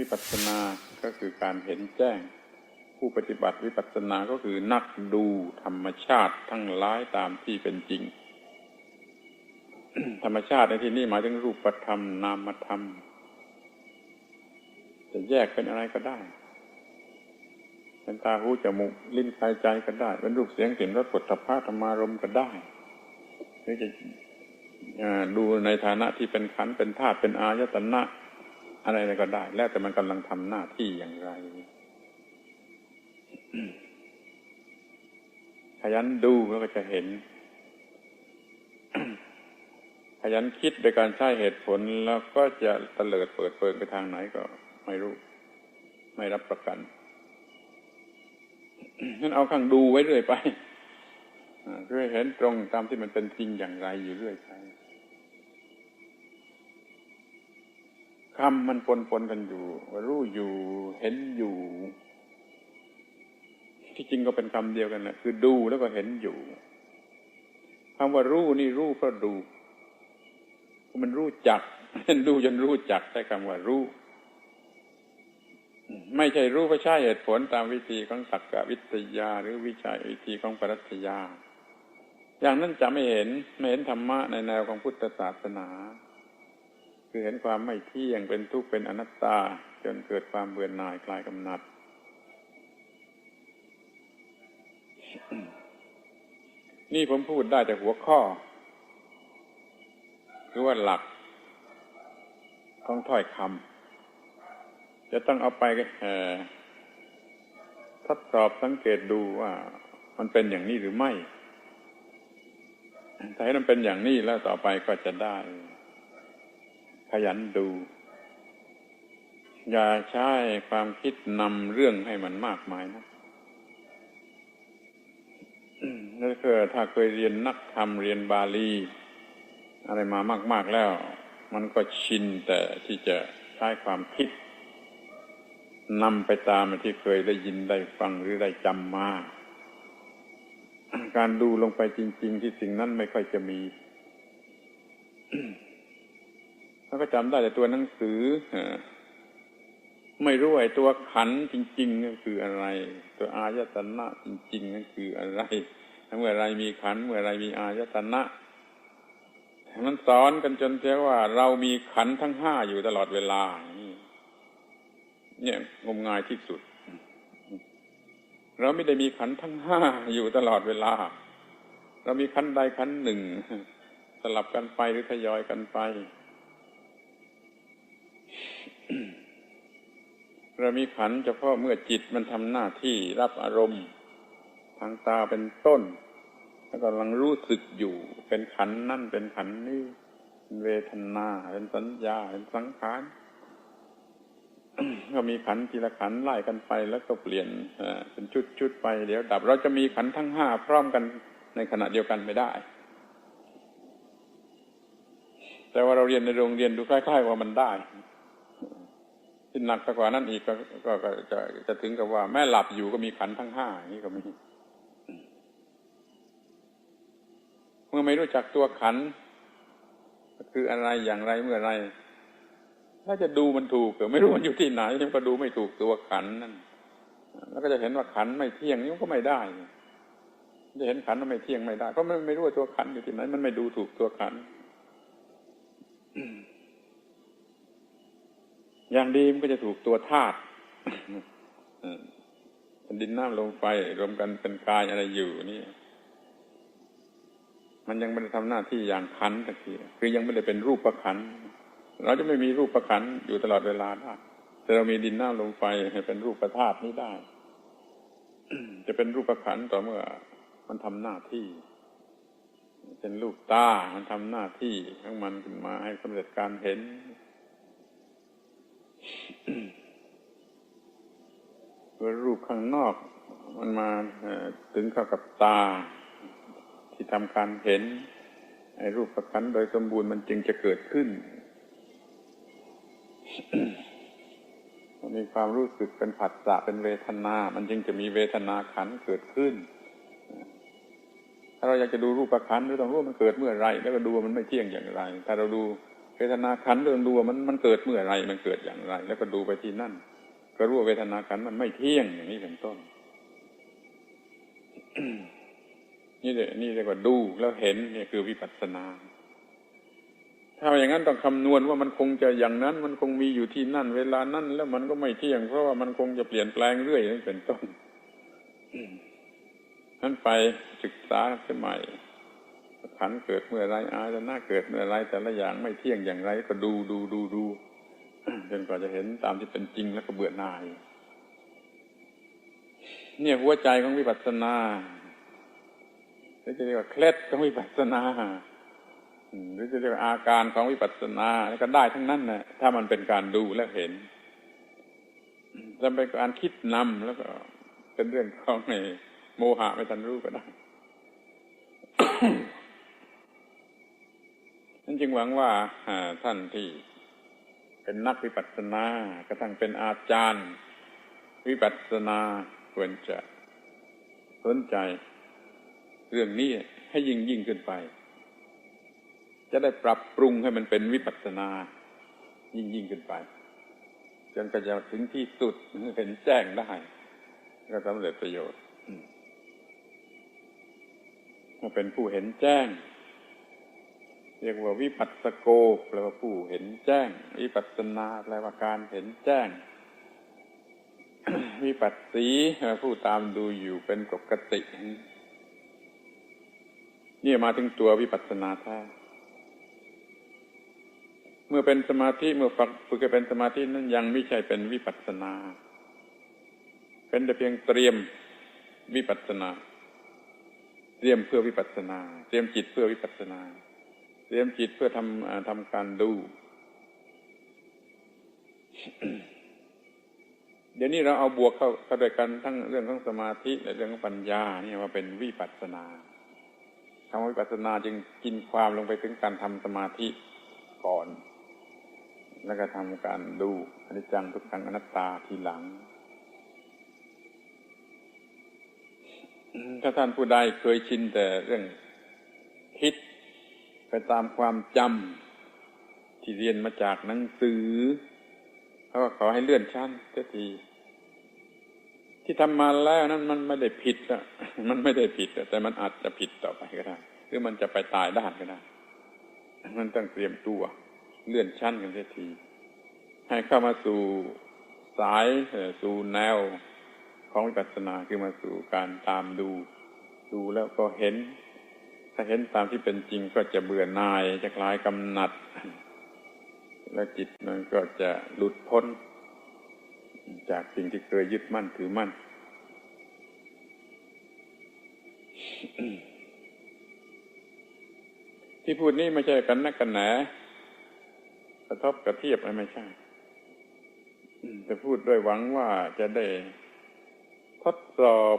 วิปัสสนาก็คือการเห็นแจ้ง ผู้ปฏิบัติวิปัสสนาก็คือนักดูธรรมชาติทั้งหลายตามที่เป็นจริง ธรรมชาติในที่นี้หมายถึงรูปธรรมนามธรรม จะแยกเป็นอะไรก็ได้เป็นตาหูจมูกลิ้นกายใจก็ได้ เป็นรูปเสียงกลิ่นรสผลพาธรรมารมก็ได้หรือจะดูในฐานะที่เป็นขันเป็นธาตุเป็นอายตนะ อะไรอะไรก็ได้ แล้วแต่มันกำลังทำหน้าที่อย่างไร ขยันดูแล้วก็จะเห็น ขยันคิดโดยการใช้เหตุผลแล้วก็จะเตลิดเปิดเปิงไปทางไหนก็ไม่รู้ ไม่รับประกันนั้นเอาข้างดูไว้เรื่อยไปเพื่อเห็นตรงตามที่มันเป็นจริงอย่างไรอยู่เรื่อยไป คำมันปนปนกันอยู่ รู้อยู่เห็นอยู่ ที่จริงก็เป็นคำเดียวกันนะคือดูแล้วก็เห็นอยู่คำว่ารู้นี่รู้เพราะดู มันรู้จักดูจนรู้จักใช้คำว่ารู้ ไม่ใช่รู้เพราะใช้เหตุผลตามวิธีของสักกวิทยา หรือวิชาวิธีของปรัชญาอย่างนั้นจะไม่เห็นไม่เห็นธรรมะในแนวของพุทธศาสนา คือเห็นความไม่เที่ยงเป็นทุกข์เป็นอนัตตา จนเกิดความเบื่อหน่ายคลายกำหนัด นี่ผมพูดได้จากหัวข้อคือว่าหลักของถ้อยคำจะต้องเอาไปทดสอบสังเกตดูว่ามันเป็นอย่างนี้หรือไม่ ถ้าให้มันเป็นอย่างนี้แล้วต่อไปก็จะได้ ยันดู อย่าใช้ความคิดนำเรื่องให้มันมากมายนะนั่นคือถ้าเคยเรียนนักธรรมเรียนบาลี อะไรมามาก ๆแล้ว มันก็ชินแต่ที่จะใช้ความคิดนำไปตามที่เคยได้ยินได้ฟังหรือได้จำมา การดูลงไปจริง ๆ ที่สิ่งนั้นไม่ค่อยจะมีแล้ว ก็จำได้แต่ตัวหนังสือไม่รู้ไอ้ตัวขันจริงๆนั่นคืออะไร ตัวอายตนะจริงๆนั่นคืออะไรเมื่อไรมีขันเมื่อไรมีอายตนะมันสอนกันจนเท่ว่าเรามีขันทั้งห้าอยู่ตลอดเวลา เนี่ยงมงายที่สุด เราไม่ได้มีขันทั้งห้าอยู่ตลอดเวลา เรามีขันใดขันหนึ่ง สลับกันไปหรือทยอยกันไป เรามีขันเฉพาะเมื่อจิตมันทำหน้าที่รับอารมณ์ ทางตาเป็นต้น แล้วกำลังรู้สึกอยู่ เป็นขันนั่นเป็นขันนี่เป็นเวทนา เป็นสัญญา เป็นสังขารก็มีขันทีละขันไล่กันไปแล้วก็เปลี่ยนเป็นชุดชุดไปเดี๋ยวดับ เราจะมีขันทั้งห้าพร้อมกันในขณะเดียวกันไม่ได้ แต่ว่าเราเรียนในโรงเรียนดูคล้ายๆว่ามันได้ ที่หนักกว่านั้นอีกก็ก็จะจะถึงกับว่า แม่หลับอยู่ก็มีขันทั้งห้าอย่างนี้ก็มีเมื่อไม่รู้จักตัวขันคืออะไรอย่างไรเมื่อไรถ้าจะดูมันถูกแต่ไม่รู้มันอยู่ที่ไหนยังก็ดูไม่ถูกตัวขันนั่นแล้วก็จะเห็นว่าขันไม่เที่ยงนี่ก็ไม่ได้ จะเห็นขันมันไม่เที่ยงไม่ได้เพราะมันไม่รู้ว่าตัวขันอยู่ที่ไหน มันไม่ดูถูกตัวขัน อย่างดีมันก็จะถูกตัวธาตุดินน้ำลมไฟรวมกันเป็นกายอะไรอยู่นี่ มันยังไม่ได้ทำหน้าที่อย่างขันตะกี้คือยังไม่ได้เป็นรูปประขัน เราจะไม่มีรูปประขันอยู่ตลอดเวลาได้แต่เรามีดินน้ำลมไฟให้เป็นรูปประธาตุนี้ได้ จะเป็นรูปประขันต่อเมื่อ มันทำหน้าที่เป็นรูปตา มันทำหน้าที่ของมันขึ้นมาให้สำเร็จการเห็น รูปข้างนอก มันมาถึงเข้ากับตา ที่ทำการเห็นไอ้รูปประคันโดยสมบูรณ์มันจึงจะเกิดขึ้นมีความรู้สึกเป็นผัสสะเป็นเวทนา มันจึงจะมีเวทนาขันเกิดขึ้น ถ้าเราอยากจะดูรูปประคันเราต้องรู้มันเกิดเมื่อไร แล้วก็ดูมันไม่เที่ยงอย่างไร ถ้าเราดู เวทนาขันเรื่องดูว่ามันมันเกิดเมื่อไรมันเกิดอย่างไร แล้วก็ดูไปที่นั่น ก็รู้ว่าเวทนาขันมันไม่เที่ยงอย่างนี้เป็นต้น นี่เรียนี่เรียกว่าดูแล้วเห็นนี่คือวิปัสสนา ถ้าอย่างนั้นต้องคำนวณว่ามันคงจะอย่างนั้น มันคงมีอยู่ที่นั่น เวลานั้นแล้วมันก็ไม่เที่ยง เพราะว่ามันคงจะเปลี่ยนแปลงเรื่อยนี่เป็นต้นนั้นไปศึกษาสมัย ขันเกิดเมื่อไรอาจะน่าเกิดเมื่อไรแต่ละอย่างไม่เที่ยงอย่างไร ก็ดูดูดูดูจนกว่าจะเห็นตามที่เป็นจริงแล้วก็เบื่อหน่าย เนี่ยหัวใจของวิปัสสนาหรือจะเรียกว่าเคล็ดของวิปัสสนาหรือจะเรียกว่าอาการของวิปัสสนาแล้วก็ได้ทั้งนั้นนะถ้ามันเป็นการดูและเห็นจะเป็นการคิดนำแล้วก็เป็นเรื่องของในโมหะไม่ทันรู้ก็ได้ นั่นจึงหวังว่าท่านที่เป็นนักวิปัสสนากระทั่งเป็นอาจารย์ วิปัสสนาควรจะสนใจเรื่องนี้ให้ยิ่งยิ่งขึ้นไป จะได้ปรับปรุงให้มันเป็นวิปัสสนา ยิ่งยิ่งขึ้นไปจนกระจะถึงที่สุดเห็นแจ้งได้ก็สำเร็จประโยชน์มาเป็นผู้เห็นแจ้ง เรียกว่าวิปัสสโกแปลว่าผู้เห็นแจ้ง วิปัสสนาแปลว่าการเห็นแจ้ง วิปัสสีผู้ตามดูอยู่เป็นปกตินี่มาถึงตัววิปัสสนาแท้เมื่อเป็นสมาธิเมื่อฝึกฝึกเป็นสมาธินั้นยังไม่ใช่เป็นวิปัสสนา เป็นแต่เพียงเตรียมวิปัสสนา เตรียมเพื่อวิปัสสนา เตรียมจิตเพื่อวิปัสสนา เตรียมจิตเพื่อทำทำการดู เดี๋ยวนี้เราเอาบวกเข้าเข้าด้วยกันทั้งเรื่องของสมาธิและเรื่องของปัญญาเนี่ยมาเป็นวิปัสสนาคำว่าวิปัสสนาจึงกินความลงไปถึงการทำสมาธิก่อน แล้วก็ทำการดูอนิจจังทุกขังอนัตตาทีหลังถ้าท่านผู้ใดเคยชินแต่เรื่อง ไปตามความจำที่เรียนมาจากหนังสือเขาก็ขอให้เลื่อนชั้นเสียทีที่ทำมาแล้วนั้นมันไม่ได้ผิดอะมันไม่ได้ผิดแต่มันอาจจะผิดต่อไปก็ได้หรือมันจะไปตายด้านก็ได้มันต้องเตรียมตัว เลื่อนชั้นกันเสียที ให้เข้ามาสู่สายสู่แนวของวิปัสสนาคือมาสู่การตามดู ดูแล้วก็เห็น ถ้าเห็นตามที่เป็นจริงก็จะเบื่อหน่าย จะคลายกำหนัด และจิตมันก็จะหลุดพ้น จากสิ่งที่เคยยึดมั่นถือมั่น ที่พูดนี้ไม่ใช่กันนักกันแหนกระทบกระเทียบอะไรไม่ใช่จะพูดด้วยหวังว่าจะได้ทดสอบ